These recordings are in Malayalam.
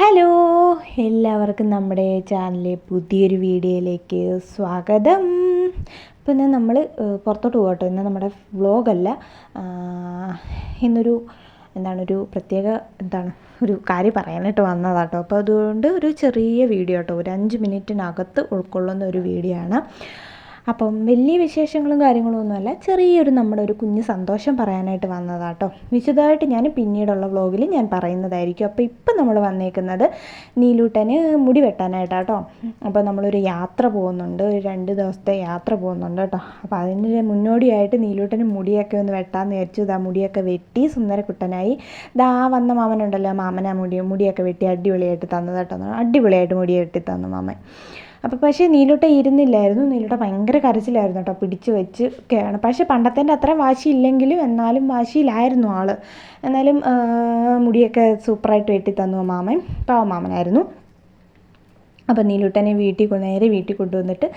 ഹലോ എല്ലാവർക്കും നമ്മുടെ ചാനലിലെ പുതിയൊരു വീഡിയോയിലേക്ക് സ്വാഗതം. അപ്പോൾ ഇന്ന് നമ്മൾ പുറത്തോട്ട് പോകട്ടോ ഇന്ന് നമ്മുടെ വ്ളോഗല്ല. ഇന്നൊരു എന്താണ് ഒരു പ്രത്യേക എന്താണ് ഒരു കാര്യം പറയാനായിട്ട് വന്നതാട്ടോ അപ്പോൾ അതുകൊണ്ട് ഒരു ചെറിയ വീഡിയോ കേട്ടോ. ഒരു അഞ്ച് മിനിറ്റിനകത്ത് ഉൾക്കൊള്ളുന്ന ഒരു വീഡിയോ ആണ്. അപ്പം വലിയ വിശേഷങ്ങളും കാര്യങ്ങളും ഒന്നുമല്ല ചെറിയൊരു നമ്മുടെ ഒരു കുഞ്ഞ് സന്തോഷം പറയാനായിട്ട് വന്നതാട്ടോ. വിശദമായിട്ട് ഞാൻ പിന്നീടുള്ള വ്ലോഗിൽ ഞാൻ പറയുന്നതായിരിക്കും. അപ്പോൾ ഇപ്പം നമ്മൾ വന്നേക്കുന്നത് നീലൂട്ടന് മുടി വെട്ടാനായിട്ടാട്ടോ. അപ്പോൾ നമ്മളൊരു യാത്ര പോകുന്നുണ്ട് ഒരു രണ്ട് ദിവസത്തെ യാത്ര പോകുന്നുണ്ട് കേട്ടോ. അപ്പോൾ അതിന് മുന്നോടിയായിട്ട് നീലൂട്ടന് മുടിയൊക്കെ ഒന്ന് വെട്ടാമെന്ന് വിചാരിച്ചു. ഇതാ മുടിയൊക്കെ വെട്ടി സുന്ദരക്കുട്ടനായി. ഇതാ വന്ന മാമനുണ്ടല്ലോ മാമനാ മുടി മുടിയൊക്കെ വെട്ടി അടിപൊളിയായിട്ട് തന്നത് കേട്ടോ അടിപൊളിയായിട്ട് മുടി വെട്ടി തന്നു മാമൻ. അപ്പോൾ പക്ഷേ നീലൂട്ട ഇരുന്നില്ലായിരുന്നു. നീലൂട്ട ഭയങ്കര കരച്ചിലായിരുന്നു കേട്ടോ പിടിച്ച് വെച്ച് ഒക്കെയാണ്. പക്ഷേ പണ്ടത്തേന്റെ അത്ര വാശിയില്ലെങ്കിലും എന്നാലും വാശിയിലായിരുന്നു ആൾ എന്നാലും മുടിയൊക്കെ സൂപ്പറായിട്ട് വെട്ടി തന്നു മാമൻ. പാവ മാമനായിരുന്നു. അപ്പം നീലൂട്ടനെ വീട്ടിൽ നേരെ വീട്ടിൽ കൊണ്ടുവന്നിട്ട്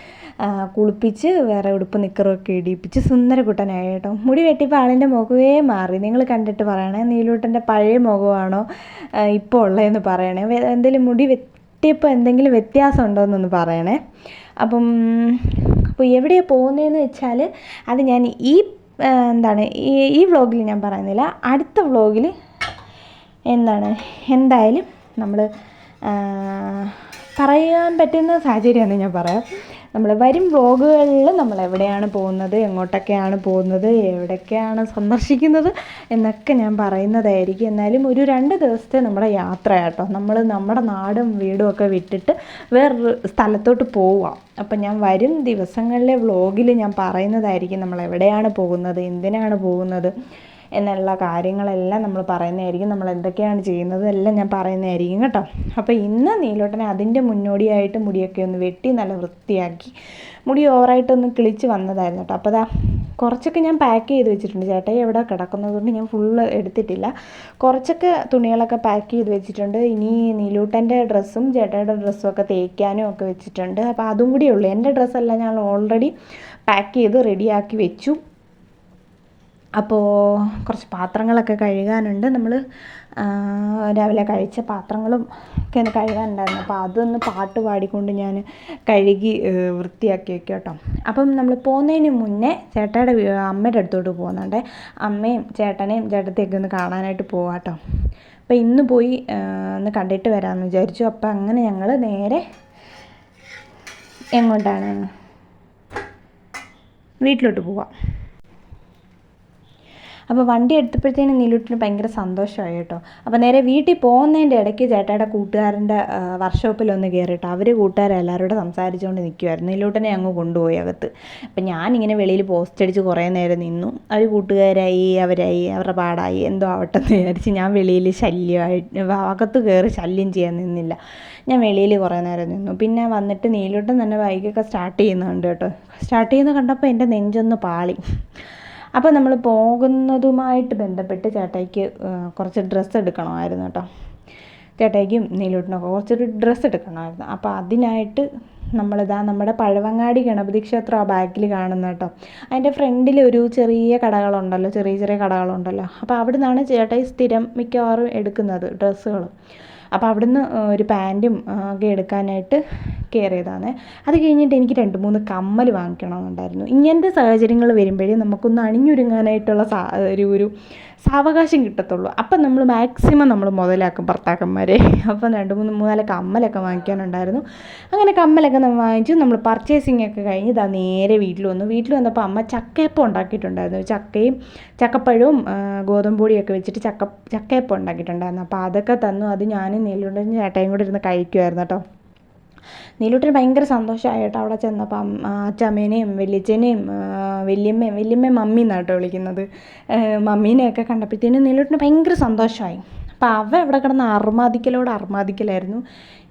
കുളിപ്പിച്ച് വേറെ ഉടുപ്പ് നിക്കറൊക്കെ ഇടിപ്പിച്ച് സുന്ദരക്കുട്ടനായി കേട്ടോ. മുടി വെട്ടിപ്പോൾ ആളിന്റെ മുഖമേ മാറി. നിങ്ങൾ കണ്ടിട്ട് പറയണേ നീലൂട്ടന്റെ പഴയ മുഖമാണോ ഇപ്പോൾ ഉള്ളതെന്ന് പറയണേ. എന്തെങ്കിലും മുടി കിട്ടിയപ്പോൾ എന്തെങ്കിലും വ്യത്യാസം ഉണ്ടോ എന്നൊന്ന് പറയണേ. അപ്പം അപ്പോൾ എവിടെയാണ് പോകുന്നതെന്ന് വെച്ചാൽ അത് ഞാൻ ഈ എന്താണ് ഈ ഈ വ്ളോഗിൽ ഞാൻ പറയുന്നില്ല. അടുത്ത വ്ളോഗിൽ എന്താണ് എന്തായാലും നമ്മൾ പറയാൻ പറ്റുന്ന സാഹചര്യമാണ് ഞാൻ പറയാം നമ്മൾ വരും വ്ളോഗുകളിൽ നമ്മൾ എവിടെയാണ് പോകുന്നത് എങ്ങോട്ടൊക്കെയാണ് പോകുന്നത് എവിടെയൊക്കെയാണ് സന്ദർശിക്കുന്നത് എന്നൊക്കെ ഞാൻ പറയുന്നതായിരിക്കും. എന്നാലും ഒരു രണ്ട് ദിവസത്തെ നമ്മുടെ യാത്രയാട്ടോ. നമ്മൾ നമ്മുടെ നാടും വീടും ഒക്കെ വിട്ടിട്ട് വേറൊരു സ്ഥലത്തോട്ട് പോവാം അപ്പം ഞാൻ വരും ദിവസങ്ങളിലെ വ്ളോഗിൽ ഞാൻ പറയുന്നതായിരിക്കും നമ്മൾ എവിടെയാണ് പോകുന്നത് എന്തിനാണ് പോകുന്നത് എന്നുള്ള കാര്യങ്ങളെല്ലാം നമ്മൾ പറയുന്നതായിരിക്കും. നമ്മൾ എന്തൊക്കെയാണ് ചെയ്യുന്നത് എല്ലാം ഞാൻ പറയുന്നതായിരിക്കും കേട്ടോ. അപ്പോൾ ഇന്ന് നീലോട്ടനെ അതിന്റെ മുന്നോടിയായിട്ട് മുടിയൊക്കെ ഒന്ന് വെട്ടി നല്ല വൃത്തിയാക്കി. മുടി ഓവറായിട്ടൊന്ന് കിളിച്ച് വന്നതായിരുന്നു കേട്ടോ. അപ്പോൾ അതാ കുറച്ചൊക്കെ ഞാൻ പാക്ക് ചെയ്ത് വെച്ചിട്ടുണ്ട് ചേട്ടായി എവിടെ കിടക്കുന്നതുകൊണ്ട് ഞാൻ ഫുള്ള് എടുത്തിട്ടില്ല. കുറച്ചൊക്കെ തുണികളൊക്കെ പാക്ക് ചെയ്ത് വെച്ചിട്ടുണ്ട്. ഇനി നീലൂട്ടന്റെ ഡ്രസ്സും ചേട്ടായുടെ ഡ്രസ്സും ഒക്കെ തേക്കാനും ഒക്കെ വെച്ചിട്ടുണ്ട്. അപ്പോൾ അതും കൂടിയേ ഉള്ളൂ. എന്റെ ഡ്രസ്സെല്ലാം ഞാൻ ഓൾറെഡി പാക്ക് ചെയ്ത് റെഡിയാക്കി വെച്ചു. അപ്പോൾ കുറച്ച് പാത്രങ്ങളൊക്കെ കഴുകാനുണ്ട്. നമ്മൾ രാവിലെ കഴിച്ച പാത്രങ്ങളും ഒക്കെ ഒന്ന് കഴുകാനുണ്ടായിരുന്നു. അപ്പോൾ അതൊന്ന് പാട്ട് പാടിക്കൊണ്ട് ഞാൻ കഴുകി വൃത്തിയാക്കി വെക്കും കേട്ടോ. അപ്പം നമ്മൾ പോകുന്നതിന് മുന്നേ ചേട്ടയുടെ അമ്മയുടെ അടുത്തോട്ട് പോകുന്നുണ്ട്. അമ്മയും ചേട്ടനെയും ചേട്ടത്തെയൊക്കെ ഒന്ന് കാണാനായിട്ട് പോവാം കേട്ടോ. അപ്പോൾ ഇന്ന് പോയി ഒന്ന് കണ്ടിട്ട് വരാമെന്ന് വിചാരിച്ചു. അപ്പോൾ അങ്ങനെ ഞങ്ങൾ നേരെ എങ്ങോട്ടാണ്? വീട്ടിലോട്ട് പോവാം. അപ്പോൾ വണ്ടി എടുത്തപ്പോഴത്തേനും നീലൂട്ടിന് ഭയങ്കര സന്തോഷമായി കേട്ടോ. അപ്പോൾ നേരെ വീട്ടിൽ പോകുന്നതിന്റെ ഇടയ്ക്ക് ചേട്ടായുടെ കൂട്ടുകാരന്റെ വർക്ക്ഷോപ്പിലൊന്ന് കയറിയിട്ട് അവർ കൂട്ടുകാരെല്ലാവരോടും സംസാരിച്ചുകൊണ്ട് നിൽക്കുമായിരുന്നു നീലൂട്ടനെ അങ്ങ് കൊണ്ടുപോയി അകത്ത്. അപ്പം ഞാനിങ്ങനെ വെളിയിൽ പോസ്റ്റ് അടിച്ച് കുറേ നേരം നിന്നു. അവർ കൂട്ടുകാരായി അവരായി അവരുടെ പാടായി എന്തോ ആവട്ടെ എന്ന് വിചാരിച്ച് ഞാൻ വെളിയിൽ ശല്യമായിട്ട് അകത്ത് കയറി ശല്യം ചെയ്യാൻ നിന്നില്ല. ഞാൻ വെളിയിൽ കുറേ നേരം നിന്നു. പിന്നെ വന്നിട്ട് നീലൂട്ടൻ തന്നെ ബൈക്കൊക്കെ സ്റ്റാർട്ട് ചെയ്യുന്നുണ്ട് കേട്ടോ. സ്റ്റാർട്ട് ചെയ്യുന്ന കണ്ടപ്പോൾ എന്റെ നെഞ്ചൊന്ന് പാളി. അപ്പോൾ നമ്മൾ പോകുന്നതുമായിട്ട് ബന്ധപ്പെട്ട് ചേട്ടായിക്ക് കുറച്ച് ഡ്രസ്സ് എടുക്കണമായിരുന്നു കേട്ടോ. ചേട്ടായിക്കും നീലൂട്ടിനൊക്കെ കുറച്ചൊരു ഡ്രസ്സ് എടുക്കണമായിരുന്നു. അപ്പോൾ അതിനായിട്ട് നമ്മളിതാ നമ്മുടെ പഴവങ്ങാടി ഗണപതി ക്ഷേത്രം ആ ബാക്കിൽ കാണുന്ന കേട്ടോ. അതിന്റെ ഫ്രണ്ടിൽ ഒരു ചെറിയ കടകളുണ്ടല്ലോ ചെറിയ ചെറിയ കടകളുണ്ടല്ലോ. അപ്പോൾ അവിടെ നിന്നാണ് ചേട്ടായി സ്ഥിരം മിക്കവാറും എടുക്കുന്നത് ഡ്രസ്സുകൾ അപ്പോൾ അവിടുന്ന് ഒരു പാന്റും ഒക്കെ എടുക്കാനായിട്ട് കയറിയതാണ് അത് കഴിഞ്ഞിട്ട് എനിക്ക് രണ്ട് മൂന്ന് കമ്മൽ വാങ്ങിക്കണമെന്നുണ്ടായിരുന്നു. ഇങ്ങനത്തെ സാഹചര്യങ്ങൾ വരുമ്പോഴേ നമുക്കൊന്ന് അണിഞ്ഞൊരുങ്ങാനായിട്ടുള്ള സാ ഒരു ഒരു സാവകാശം കിട്ടത്തുള്ളൂ. അപ്പം നമ്മൾ മാക്സിമം നമ്മൾ മുതലാക്കും ഭർത്താക്കന്മാരെ. അപ്പം രണ്ട് മൂന്ന് മൂന്നാൽ കമ്മലൊക്കെ വാങ്ങിക്കാനുണ്ടായിരുന്നു. അങ്ങനെ കമ്മലൊക്കെ നമ്മൾ വാങ്ങിച്ചു. നമ്മൾ പർച്ചേസിംഗ് ഒക്കെ കഴിഞ്ഞ് ഇതാ നേരെ വീട്ടിൽ വന്നു. വീട്ടിൽ വന്നപ്പോൾ അമ്മ ചക്കയപ്പം ഉണ്ടാക്കിയിട്ടുണ്ടായിരുന്നു. ചക്കയും ചക്കപ്പഴവും ഗോതമ്പ് പൊടിയൊക്കെ വെച്ചിട്ട് ചക്ക ചക്കയപ്പം ഉണ്ടാക്കിയിട്ടുണ്ടായിരുന്നു. അപ്പോൾ അതൊക്കെ തന്നു. അത് ഞാനും നെല്ലുണ്ടെങ്കിൽ ചേട്ടയും കൂടെ ഇരുന്ന് കഴിക്കുമായിരുന്നു കേട്ടോ. നീലൂട്ടിന് ഭയങ്കര സന്തോഷമായി കേട്ടോ അവിടെ ചെന്നപ്പം. അച്ചമ്മേനെയും വലിയച്ഛനെയും വലിയമ്മയും വലിയമ്മയും മമ്മി എന്നാട്ടോ വിളിക്കുന്നത്. മമ്മീനെയൊക്കെ കണ്ടപ്പോഴത്തേനും നീലൂട്ടിന് ഭയങ്കര സന്തോഷമായി. അപ്പോൾ അവ എവിടെ കിടന്ന് അർമാദിക്കലോട് അർമാദിക്കലായിരുന്നു.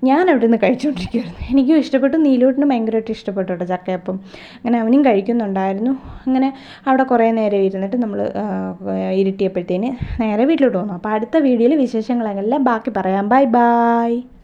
ഞാൻ അവിടെ നിന്ന് കഴിച്ചുകൊണ്ടിരിക്കുമായിരുന്നു എനിക്കും ഇഷ്ടപ്പെട്ടു. നീലൂട്ടിന് ഭയങ്കരമായിട്ട് ഇഷ്ടപ്പെട്ടു കേട്ടോ ചക്കയപ്പം. അങ്ങനെ അവനും കഴിക്കുന്നുണ്ടായിരുന്നു. അങ്ങനെ അവിടെ കുറേ നേരം ഇരുന്നിട്ട് നമ്മൾ ഇരുട്ടിയപ്പോഴത്തേന് നേരെ വീട്ടിലോട്ട് വന്നു. അപ്പോൾ അടുത്ത വീഡിയോയിൽ വിശേഷങ്ങളെല്ലാം ബാക്കി പറയാം. Bye bye.